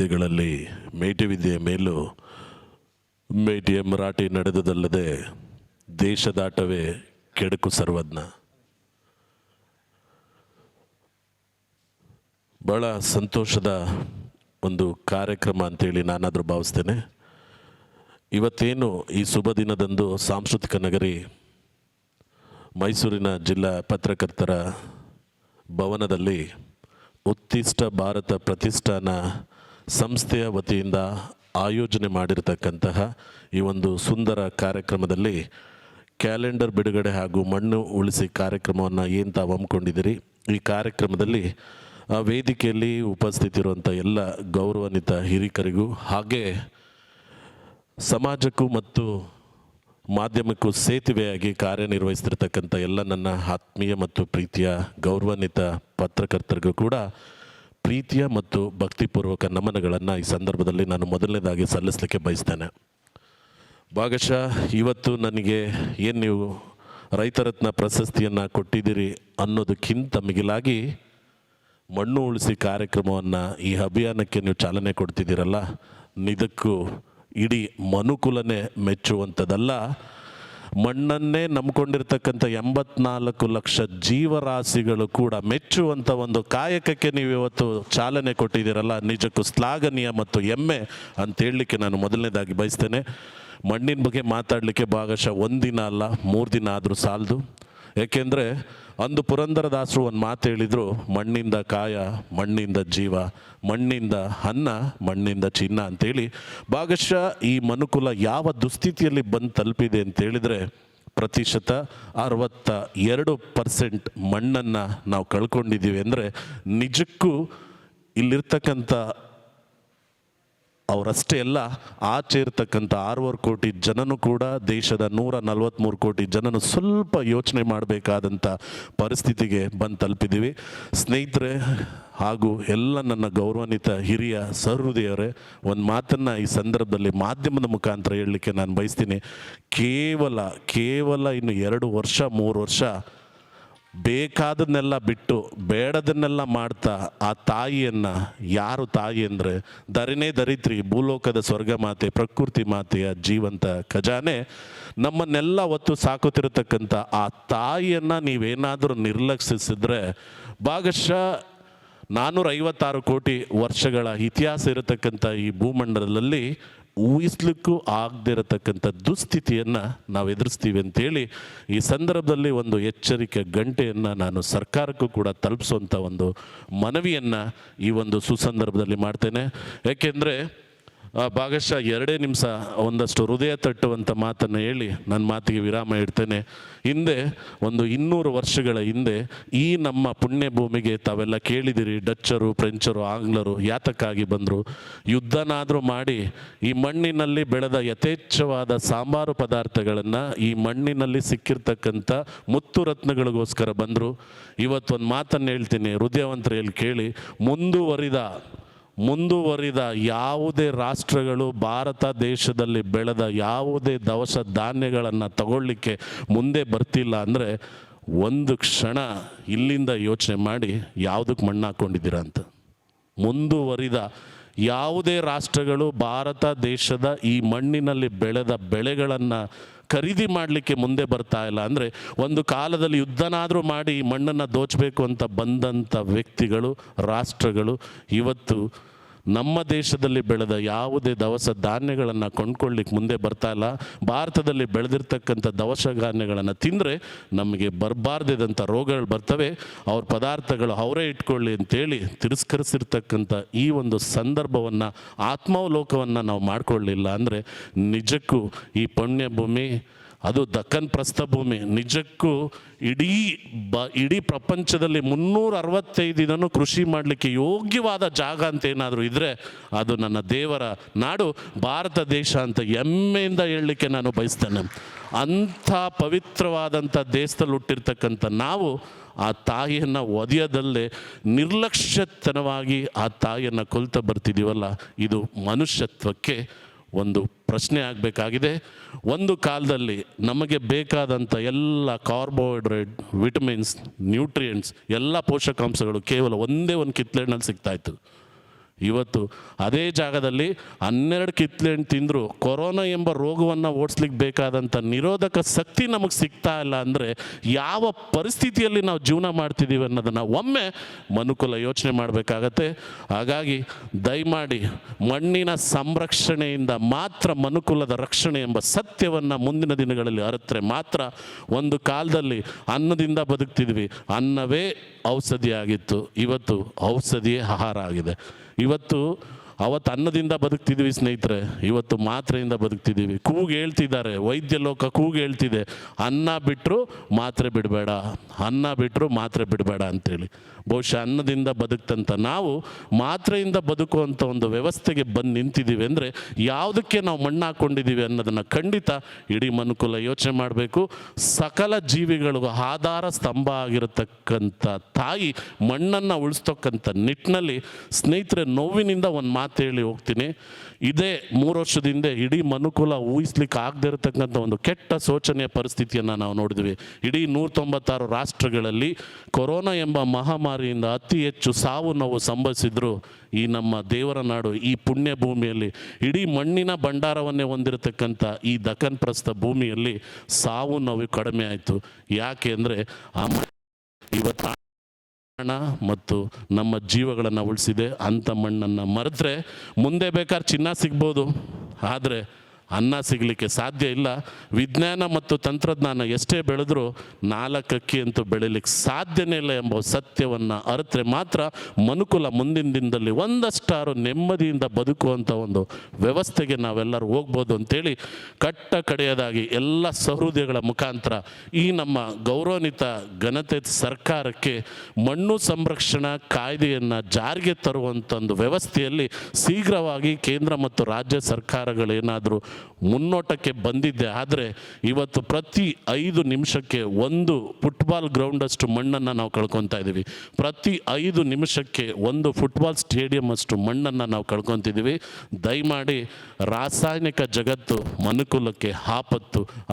ವಿದ್ಯೆಗಳಲ್ಲಿ ಮೇಟಿ ವಿದ್ಯೆಯ ಮೇಲೂ ಮೇಟಿಯ ಮರಾಠಿ ನಡೆದುದಲ್ಲದೆ ದೇಶದಾಟವೇ ಕೆಡುಕು ಸರ್ವಜ್ಞ. ಭಾಳ ಸಂತೋಷದ ಒಂದು ಕಾರ್ಯಕ್ರಮ ಅಂತೇಳಿ ನಾನಾದರೂ ಭಾವಿಸ್ತೇನೆ. ಇವತ್ತೇನು ಈ ಶುಭ ದಿನದಂದು ಸಾಂಸ್ಕೃತಿಕ ನಗರಿ ಮೈಸೂರಿನ ಜಿಲ್ಲಾ ಪತ್ರಕರ್ತರ ಭವನದಲ್ಲಿ ಉತ್ತಿಷ್ಟ ಭಾರತ ಪ್ರತಿಷ್ಠಾನ ಸಂಸ್ಥೆಯ ವತಿಯಿಂದ ಆಯೋಜನೆ ಮಾಡಿರತಕ್ಕಂತಹ ಈ ಒಂದು ಸುಂದರ ಕಾರ್ಯಕ್ರಮದಲ್ಲಿ ಕ್ಯಾಲೆಂಡರ್ ಬಿಡುಗಡೆ ಹಾಗೂ ಮಣ್ಣು ಉಳಿಸಿ ಕಾರ್ಯಕ್ರಮವನ್ನು ಏನು ತಾವು ಹಮ್ಮಿಕೊಂಡಿದ್ದೀರಿ, ಈ ಕಾರ್ಯಕ್ರಮದಲ್ಲಿ ವೇದಿಕೆಯಲ್ಲಿ ಉಪಸ್ಥಿತಿರುವಂಥ ಎಲ್ಲ ಗೌರವಾನ್ವಿತ ಹಿರಿಕರಿಗೂ ಹಾಗೆ ಸಮಾಜಕ್ಕೂ ಮತ್ತು ಮಾಧ್ಯಮಕ್ಕೂ ಸೇತುವೆಯಾಗಿ ಕಾರ್ಯನಿರ್ವಹಿಸ್ತಿರ್ತಕ್ಕಂಥ ಎಲ್ಲ ನನ್ನ ಆತ್ಮೀಯ ಮತ್ತು ಪ್ರೀತಿಯ ಗೌರವಾನ್ವಿತ ಪತ್ರಕರ್ತರಿಗೂ ಕೂಡ ಪ್ರೀತಿಯ ಮತ್ತು ಭಕ್ತಿಪೂರ್ವಕ ನಮನಗಳನ್ನು ಈ ಸಂದರ್ಭದಲ್ಲಿ ನಾನು ಮೊದಲನೇದಾಗಿ ಸಲ್ಲಿಸಲಿಕ್ಕೆ ಬಯಸ್ತೇನೆ. ಭಾಗಶಃ, ಇವತ್ತು ನನಗೆ ಏನು ನೀವು ರೈತರತ್ನ ಪ್ರಶಸ್ತಿಯನ್ನು ಕೊಟ್ಟಿದ್ದೀರಿ ಅನ್ನೋದಕ್ಕಿಂತ ಮಿಗಿಲಾಗಿ ಮಣ್ಣು ಉಳಿಸಿ ಕಾರ್ಯಕ್ರಮವನ್ನು ಈ ಅಭಿಯಾನಕ್ಕೆ ನೀವು ಚಾಲನೆ ಕೊಡ್ತಿದ್ದೀರಲ್ಲ, ನಿಜಕ್ಕೂ ಇಡೀ ಮನುಕುಲನೇ ಮೆಚ್ಚುವಂಥದ್ದಲ್ಲ. ಮಣ್ಣನ್ನೇ ನಂಬ್ಕೊಂಡಿರ್ತಕ್ಕಂಥ ಎಂಬತ್ನಾಲ್ಕು ಲಕ್ಷ ಜೀವರಾಶಿಗಳು ಕೂಡ ಮೆಚ್ಚುವಂಥ ಒಂದು ಕಾಯಕಕ್ಕೆ ನೀವು ಇವತ್ತು ಚಾಲನೆ ಕೊಟ್ಟಿದ್ದೀರಲ್ಲ, ನಿಜಕ್ಕೂ ಶ್ಲಾಘನೀಯ ಮತ್ತು ಹೆಮ್ಮೆ ಅಂತ ಹೇಳಲಿಕ್ಕೆ ನಾನು ಮೊದಲನೇದಾಗಿ ಬಯಸ್ತೇನೆ. ಮಣ್ಣಿನ ಬಗ್ಗೆ ಮಾತಾಡಲಿಕ್ಕೆ ಭಾಗಶಃ ಒಂದಿನ ಅಲ್ಲ, ಮೂರು ದಿನ ಆದರೂ ಸಾಲದು. ಯಾಕೆಂದರೆ ಅಂದು ಪುರಂದರದಾಸರು ಒಂದು ಮಾತು ಹೇಳಿದರು, ಮಣ್ಣಿಂದ ಕಾಯ, ಮಣ್ಣಿಂದ ಜೀವ, ಮಣ್ಣಿಂದ ಅನ್ನ, ಮಣ್ಣಿಂದ ಚಿನ್ನ ಅಂತೇಳಿ. ಭಾಗಶಃ ಈ ಮನುಕುಲ ಯಾವ ದುಸ್ಥಿತಿಯಲ್ಲಿ ಬಂದು ತಲುಪಿದೆ ಅಂತ ಹೇಳಿದರೆ, ಪ್ರತಿಶತ ಅರವತ್ತ ಎರಡು ಪರ್ಸೆಂಟ್ ಮಣ್ಣನ್ನು ನಾವು ಕಳ್ಕೊಂಡಿದ್ದೀವಿ ಅಂದರೆ, ನಿಜಕ್ಕೂ ಇಲ್ಲಿರ್ತಕ್ಕಂಥ ಅವರಷ್ಟೇ ಅಲ್ಲ, ಆಚೆ ಇರ್ತಕ್ಕಂಥ ಆರೂವರೆ ಕೋಟಿ ಜನನು ಕೂಡ ದೇಶದ ನೂರ ನಲವತ್ತ್ಮೂರು ಕೋಟಿ ಜನನು ಸ್ವಲ್ಪ ಯೋಚನೆ ಮಾಡಬೇಕಾದಂಥ ಪರಿಸ್ಥಿತಿಗೆ ಬಂದು ತಲುಪಿದ್ದೀವಿ. ಸ್ನೇಹಿತರೆ ಹಾಗೂ ಎಲ್ಲ ನನ್ನ ಗೌರವಾನ್ವಿತ ಹಿರಿಯ ಸಹೃದಯವರೇ, ಒಂದು ಮಾತನ್ನು ಈ ಸಂದರ್ಭದಲ್ಲಿ ಮಾಧ್ಯಮದ ಮುಖಾಂತರ ಹೇಳಲಿಕ್ಕೆ ನಾನು ಬಯಸ್ತೀನಿ. ಕೇವಲ ಕೇವಲ ಇನ್ನು ಎರಡು ವರ್ಷ, ಮೂರು ವರ್ಷ ಬೇಕಾದನ್ನೆಲ್ಲ ಬಿಟ್ಟು ಬೇಡದನ್ನೆಲ್ಲ ಮಾಡ್ತಾ ಆ ತಾಯಿಯನ್ನು ಯಾರು ತಾಯಿ ಅಂದರೆ ದರಿನೇ ದರಿತ್ರಿ ಭೂಲೋಕದ ಸ್ವರ್ಗ ಮಾತೆ, ಪ್ರಕೃತಿ ಮಾತೆಯ ಜೀವಂತ ಖಜಾನೆ. ನಮ್ಮನ್ನೆಲ್ಲ ಹೊತ್ತು ಸಾಕುತ್ತಿರತಕ್ಕಂಥ ಆ ತಾಯಿಯನ್ನು ನೀವೇನಾದರೂ ನಿರ್ಲಕ್ಷಿಸಿದ್ರೆ ಭಾಗಶಃ ನಾನ್ನೂರ ಐವತ್ತಾರು ಕೋಟಿ ವರ್ಷಗಳ ಇತಿಹಾಸ ಇರತಕ್ಕಂಥ ಈ ಭೂಮಂಡಲದಲ್ಲಿ ಊಹಿಸ್ಲಿಕ್ಕೂ ಆಗದೇ ಇರತಕ್ಕಂಥ ದುಸ್ಥಿತಿಯನ್ನು ನಾವು ಎದುರಿಸ್ತೀವಿ ಅಂತೇಳಿ ಈ ಸಂದರ್ಭದಲ್ಲಿ ಒಂದು ಎಚ್ಚರಿಕೆ ಗಂಟೆಯನ್ನು ನಾನು ಸರ್ಕಾರಕ್ಕೂ ಕೂಡ ತಲುಪಿಸುವಂಥ ಒಂದು ಮನವಿಯನ್ನು ಈ ಒಂದು ಸುಸಂದರ್ಭದಲ್ಲಿ ಮಾಡ್ತೇನೆ. ಯಾಕೆಂದರೆ ಭಾಗಶಃ ಎರಡೇ ನಿಮಿಷ ಒಂದಷ್ಟು ಹೃದಯ ತಟ್ಟುವಂಥ ಮಾತನ್ನು ಹೇಳಿ ನನ್ನ ಮಾತಿಗೆ ವಿರಾಮ ಇಡ್ತೇನೆ. ಹಿಂದೆ ಒಂದು ಇನ್ನೂರು ವರ್ಷಗಳ ಹಿಂದೆ ಈ ನಮ್ಮ ಪುಣ್ಯ ಭೂಮಿಗೆ ತಾವೆಲ್ಲ ಕೇಳಿದಿರಿ, ಡಚ್ಚರು, ಫ್ರೆಂಚರು, ಆಂಗ್ಲರು, ಯಾತಕ್ಕಾಗಿ ಬಂದರು. ಯುದ್ಧನಾದರೂ ಮಾಡಿ ಈ ಮಣ್ಣಿನಲ್ಲಿ ಬೆಳೆದ ಯಥೇಚ್ಛವಾದ ಸಾಂಬಾರು ಪದಾರ್ಥಗಳನ್ನು ಈ ಮಣ್ಣಿನಲ್ಲಿ ಸಿಕ್ಕಿರ್ತಕ್ಕಂಥ ಮುತ್ತು ರತ್ನಗಳಿಗೋಸ್ಕರ ಬಂದರು. ಇವತ್ತೊಂದು ಮಾತನ್ನು ಹೇಳ್ತೀನಿ ಹೃದಯವಂತರೆಯಲ್ಲಿ ಕೇಳಿ ಮುಂದುವರಿದ ಮುಂದುವರಿದ ಯಾವುದೇ ರಾಷ್ಟ್ರಗಳು ಭಾರತ ದೇಶದಲ್ಲಿ ಬೆಳೆದ ಯಾವುದೇ ದವಸ ಧಾನ್ಯಗಳನ್ನು ತಗೊಳ್ಳಿಕ್ಕೆ ಮುಂದೆ ಬರ್ತಿಲ್ಲ ಅಂದರೆ ಒಂದು ಕ್ಷಣ ಇಲ್ಲಿಂದ ಯೋಚನೆ ಮಾಡಿ ಯಾವುದಕ್ಕೆ ಮಣ್ಣು ಹಾಕ್ಕೊಂಡಿದ್ದೀರಾ ಅಂತ. ಮುಂದುವರಿದ ಯಾವುದೇ ರಾಷ್ಟ್ರಗಳು ಭಾರತ ದೇಶದ ಈ ಮಣ್ಣಿನಲ್ಲಿ ಬೆಳೆದ ಬೆಳೆಗಳನ್ನು ಖರೀದಿ ಮಾಡಲಿಕ್ಕೆ ಮುಂದೆ ಬರ್ತಾ ಇಲ್ಲ. ಅಂದರೆ ಒಂದು ಕಾಲದಲ್ಲಿ ಯುದ್ಧನಾದರೂ ಮಾಡಿ ಮಣ್ಣನ್ನು ದೋಚಬೇಕು ಅಂತ ಬಂದಂಥ ವ್ಯಕ್ತಿಗಳು, ರಾಷ್ಟ್ರಗಳು ಇವತ್ತು ನಮ್ಮ ದೇಶದಲ್ಲಿ ಬೆಳೆದ ಯಾವುದೇ ದವಸ ಧಾನ್ಯಗಳನ್ನು ಕೊಂಡ್ಕೊಳ್ಳಿಕ್ಕೆ ಮುಂದೆ ಬರ್ತಾ ಇಲ್ಲ. ಭಾರತದಲ್ಲಿ ಬೆಳೆದಿರ್ತಕ್ಕಂಥ ದವಸ ಧಾನ್ಯಗಳನ್ನು ತಿಂದರೆ ನಮಗೆ ಬರಬಾರ್ದಿದಂಥ ರೋಗಗಳು ಬರ್ತವೆ. ಅವ್ರ ಪದಾರ್ಥಗಳು ಅವರೇ ಇಟ್ಕೊಳ್ಳಿ ಅಂತೇಳಿ ತಿರಸ್ಕರಿಸಿರ್ತಕ್ಕಂಥ ಈ ಒಂದು ಸಂದರ್ಭವನ್ನು, ಆತ್ಮಾವಲೋಕವನ್ನು ನಾವು ಮಾಡಿಕೊಳ್ಳಿಲ್ಲ ಅಂದರೆ ನಿಜಕ್ಕೂ ಈ ಪುಣ್ಯ ಭೂಮಿ ಅದು ದಕ್ಕನ್ ಪ್ರಸ್ಥಭೂಮಿ. ನಿಜಕ್ಕೂ ಇಡೀ ಬ, ಇಡೀ ಪ್ರಪಂಚದಲ್ಲಿ ಮುನ್ನೂರ ಅರವತ್ತೈದು ಇದನ್ನು ಕೃಷಿ ಮಾಡಲಿಕ್ಕೆ ಯೋಗ್ಯವಾದ ಜಾಗ ಅಂತ ಏನಾದರೂ ಇದ್ದರೆ ಅದು ನನ್ನ ದೇವರ ನಾಡು. ಭಾರತ ದೇಶ ಅಂತ ಹೆಮ್ಮೆಯಿಂದ ಹೇಳಲಿಕ್ಕೆ ನಾನು ಬಯಸ್ತೇನೆ. ಅಂಥ ಪವಿತ್ರವಾದಂಥ ದೇಶದಲ್ಲಿ ಹುಟ್ಟಿರ್ತಕ್ಕಂಥ ನಾವು ಆ ತಾಯಿಯನ್ನು ಒದೆಯದಲ್ಲೇ ನಿರ್ಲಕ್ಷ್ಯತನವಾಗಿ ಆ ತಾಯಿಯನ್ನು ಕೊಲ್ತಾ ಬರ್ತಿದ್ದೀವಲ್ಲ ಇದು ಮನುಷ್ಯತ್ವಕ್ಕೆ ಒಂದು ಪ್ರಶ್ನೆ ಆಗಬೇಕಾಗಿದೆ. ಒಂದು ಕಾಲದಲ್ಲಿ ನಮಗೆ ಬೇಕಾದಂಥ ಎಲ್ಲ ಕಾರ್ಬೋಹೈಡ್ರೇಟ್, ವಿಟಮಿನ್ಸ್, ನ್ಯೂಟ್ರಿಯೆಂಟ್ಸ್, ಎಲ್ಲ ಪೋಷಕಾಂಶಗಳು ಕೇವಲ ಒಂದೇ ಒಂದು ಕಿತ್ಲೆಣ್ಣಲ್ಲಿ ಸಿಗ್ತಾಯಿತ್ತು ಇವತ್ತು ಅದೇ ಜಾಗದಲ್ಲಿ ಹನ್ನೆರಡು ಕಿತ್ಲೆ ಹಣ್ಣು ತಿಂದರೂ. ಕೊರೋನಾ ಎಂಬ ರೋಗವನ್ನು ಓಡಿಸ್ಲಿಕ್ಕೆ ಬೇಕಾದಂಥ ನಿರೋಧಕ ಶಕ್ತಿ ನಮಗೆ ಸಿಗ್ತಾ ಇಲ್ಲ ಅಂದರೆ ಯಾವ ಪರಿಸ್ಥಿತಿಯಲ್ಲಿ ನಾವು ಜೀವನ ಮಾಡ್ತಿದ್ದೀವಿ ಅನ್ನೋದನ್ನು ಒಮ್ಮೆ ಮನುಕುಲ ಯೋಚನೆ ಮಾಡಬೇಕಾಗತ್ತೆ. ಹಾಗಾಗಿ ದಯಮಾಡಿ ಮಣ್ಣಿನ ಸಂರಕ್ಷಣೆಯಿಂದ ಮಾತ್ರ ಮನುಕುಲದ ರಕ್ಷಣೆ ಎಂಬ ಸತ್ಯವನ್ನು ಮುಂದಿನ ದಿನಗಳಲ್ಲಿ ಅರಿತರೆ ಮಾತ್ರ. ಒಂದು ಕಾಲದಲ್ಲಿ ಅನ್ನದಿಂದ ಬದುಕ್ತಿದ್ವಿ. ಅನ್ನವೇ ಔಷಧಿಯಾಗಿತ್ತು. ಇವತ್ತು ಔಷಧಿಯೇ ಆಹಾರ ಆಗಿದೆ. ಇವತ್ತು ಅವತ್ತು ಅನ್ನದಿಂದ ಬದುಕ್ತಿದ್ದೀವಿ ಸ್ನೇಹಿತರೆ. ಇವತ್ತು ಮಾತ್ರೆಯಿಂದ ಬದುಕ್ತಿದ್ದೀವಿ. ಕೂಗು ಹೇಳ್ತಿದ್ದಾರೆ. ವೈದ್ಯ ಲೋಕ ಕೂಗು ಹೇಳ್ತಿದೆ. ಅನ್ನ ಬಿಟ್ಟರು ಮಾತ್ರೆ ಬಿಡಬೇಡ. ಅನ್ನ ಬಿಟ್ಟರು ಮಾತ್ರೆ ಬಿಡಬೇಡ ಅಂತೇಳಿ. ಬಹುಶಃ ಅನ್ನದಿಂದ ಬದುಕ್ತಂಥ ನಾವು ಮಾತ್ರೆಯಿಂದ ಬದುಕುವಂಥ ಒಂದು ವ್ಯವಸ್ಥೆಗೆ ಬಂದು ನಿಂತಿದ್ದೀವಿ ಅಂದರೆ ಯಾವುದಕ್ಕೆ ನಾವು ಮಣ್ಣು ಹಾಕ್ಕೊಂಡಿದ್ದೀವಿ ಅನ್ನೋದನ್ನು ಖಂಡಿತ ಇಡೀ ಮನುಕುಲ ಯೋಚನೆ ಮಾಡಬೇಕು. ಸಕಲ ಜೀವಿಗಳಿಗೂ ಆಧಾರ ಸ್ತಂಭ ಆಗಿರತಕ್ಕಂಥ ತಾಯಿ ಮಣ್ಣನ್ನು ಉಳಿಸ್ತಕ್ಕಂಥ ನಿಟ್ಟಿನಲ್ಲಿ ಸ್ನೇಹಿತರೆ, ನೋವಿನಿಂದ ಒಂದು ಮಾತು ಹೇಳಿ ಹೋಗ್ತೀನಿ. ಇದೇ ಮೂರು ವರ್ಷದ ಹಿಂದೆ ಇಡೀ ಮನುಕುಲ ಊಹಿಸ್ಲಿಕ್ಕೆ ಆಗದೆ ಇರತಕ್ಕಂಥ ಒಂದು ಕೆಟ್ಟ ಶೋಚನೀಯ ಪರಿಸ್ಥಿತಿಯನ್ನು ನಾವು ನೋಡಿದ್ವಿ. ಇಡೀ ನೂರ ತೊಂಬತ್ತಾರು ರಾಷ್ಟ್ರಗಳಲ್ಲಿ ಕೊರೋನಾ ಎಂಬ ಮಹಾಮಾರಿಯಿಂದ ಅತಿ ಹೆಚ್ಚು ಸಾವು ನೋವು ಸಂಭವಿಸಿದ್ರು ಈ ನಮ್ಮ ದೇವರ ನಾಡು, ಈ ಪುಣ್ಯ ಭೂಮಿಯಲ್ಲಿ. ಇಡೀ ಮಣ್ಣಿನ ಭಂಡಾರವನ್ನೇ ಹೊಂದಿರತಕ್ಕಂಥ ಈ ದಖನ್ ಪ್ರಸ್ಥ ಭೂಮಿಯಲ್ಲಿ ಸಾವು ನೋವು ಕಡಿಮೆ ಆಯಿತು. ಯಾಕೆ ಅಂದರೆ ಆ ಇವತ್ತು ಹಣ ಮತ್ತು ನಮ್ಮ ಜೀವಗಳನ್ನು ಉಳಿಸಿದೆ. ಅಂಥ ಮಣ್ಣನ್ನು ಮರೆತರೆ ಮುಂದೆ ಬೇಕಾದ್ರೆ ಚಿನ್ನ ಸಿಗ್ಬೋದು. ಆದರೆ ಅನ್ನ ಸಿಗಲಿಕ್ಕೆ ಸಾಧ್ಯ ಇಲ್ಲ. ವಿಜ್ಞಾನ ಮತ್ತು ತಂತ್ರಜ್ಞಾನ ಎಷ್ಟೇ ಬೆಳೆದರೂ ನಾಲ್ಕು ಅಕ್ಕಿ ಅಂತೂ ಬೆಳಿಲಿಕ್ಕೆ ಸಾಧ್ಯನೇ ಇಲ್ಲ ಎಂಬ ಸತ್ಯವನ್ನು ಅರಿತರೆ ಮಾತ್ರ ಮನುಕುಲ ಮುಂದಿನ ದಿನದಲ್ಲಿ ಒಂದಷ್ಟಾರು ನೆಮ್ಮದಿಯಿಂದ ಬದುಕುವಂಥ ಒಂದು ವ್ಯವಸ್ಥೆಗೆ ನಾವೆಲ್ಲರೂ ಹೋಗ್ಬೋದು ಅಂತೇಳಿ ಕಟ್ಟ ಕಡೆಯದಾಗಿ ಎಲ್ಲ ಸಹೃದಯಗಳ ಮುಖಾಂತರ ಈ ನಮ್ಮ ಗೌರವಾನ್ವಿತ ಘನತೆ ಸರ್ಕಾರಕ್ಕೆ ಮಣ್ಣು ಸಂರಕ್ಷಣಾ ಕಾಯ್ದೆಯನ್ನು ಜಾರಿಗೆ ತರುವಂಥ ಒಂದು ವ್ಯವಸ್ಥೆಯಲ್ಲಿ ಶೀಘ್ರವಾಗಿ ಕೇಂದ್ರ ಮತ್ತು ರಾಜ್ಯ ಸರ್ಕಾರಗಳೇನಾದರೂ ಮುನ್ನೋಟಕ್ಕೆ ಬಂದಿದ್ದೆ. ಆದರೆ ಇವತ್ತು ಪ್ರತಿ ಐದು ನಿಮಿಷಕ್ಕೆ ಒಂದು ಫುಟ್ಬಾಲ್ ಗ್ರೌಂಡಷ್ಟು ಮಣ್ಣನ್ನು ನಾವು ಕಳ್ಕೊತಾ ಇದ್ದೀವಿ ಪ್ರತಿ ಐದು ನಿಮಿಷಕ್ಕೆ ಒಂದು ಫುಟ್ಬಾಲ್ ಸ್ಟೇಡಿಯಂ ಅಷ್ಟು ಮಣ್ಣನ್ನು ನಾವು ಕಳ್ಕೊತಿದ್ದೀವಿ ದಯಮಾಡಿ ರಾಸಾಯನಿಕ ಜಗತ್ತು ಮನುಕುಲಕ್ಕೆ ಆಪತ್ತು.